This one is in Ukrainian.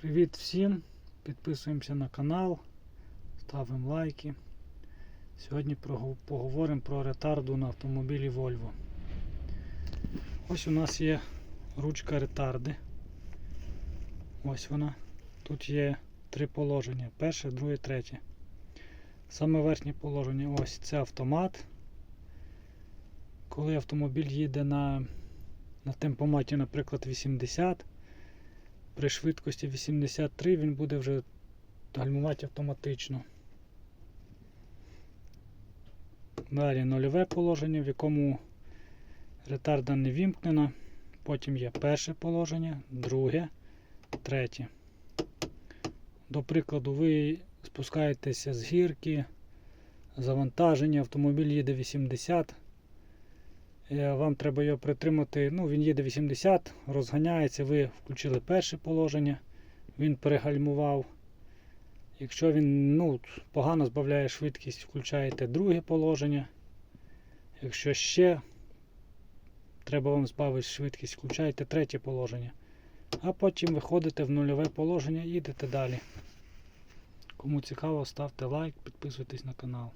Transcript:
Привіт всім! Підписуємося на канал, ставимо лайки. Сьогодні поговоримо про ретарду на автомобілі Volvo. Ось у нас є ручка ретарди. Ось вона. Тут є три положення: перше, друге, третє. Саме верхнє положення ось це автомат. Коли автомобіль їде на, на темпоматі, наприклад, 80, при швидкості 83 він буде вже гальмувати автоматично. Далі нульове положення, в якому ретарда не вімкнена. Потім є перше положення, друге, третє. До прикладу, ви спускаєтеся з гірки, завантаження, автомобіль їде 80. Е, Вам треба його притримати. Ну, він їде 80, розганяється, ви включили перше положення, він перегальмував. Якщо він ну, погано збавляє швидкість, включаєте друге положення. Якщо ще треба вам збавити швидкість, включаєте третє положення. А потім виходите в нульове положення і їдете далі. Кому цікаво, ставте лайк, підписуйтесь на канал.